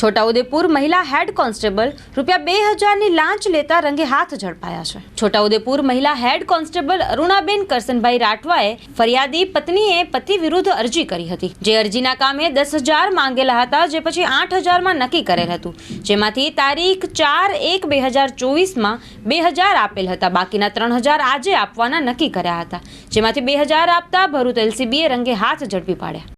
છોટાઉદેપુર મહિલા head constable રૂપિયા બે હજારની લાંચ લેતા રંગે હાથ ઝડપાયા છે. છોટાઉદેપુર મહિલા હેડ કોન્સ્ટેબલ અરુણાબેન કરસનભાઈ રાઠવાએ ફરિયાદી પત્નીએ પતિ વિરુદ્ધ અરજી કરી હતી. જે અરજીના કામે દસ હજાર માંગેલા હતા, જે પછી આઠ હજારમાં નક્કી કરેલ હતું. જેમાંથી તારીખ ચાર એક બે હજાર ચોવીસમાં બે હજાર આપેલ હતા. બાકીના ત્રણ હજાર આજે આપવાના નક્કી કર્યા હતા. જેમાંથી બે હજાર આપતા ભરૂચ એલસીબીએ રંગે હાથ ઝડપી પાડ્યા.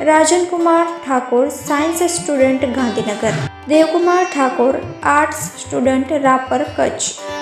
Rajankumar Thakor science student Gandhinagar. Devkumar Thakor arts student Rapar Kutch.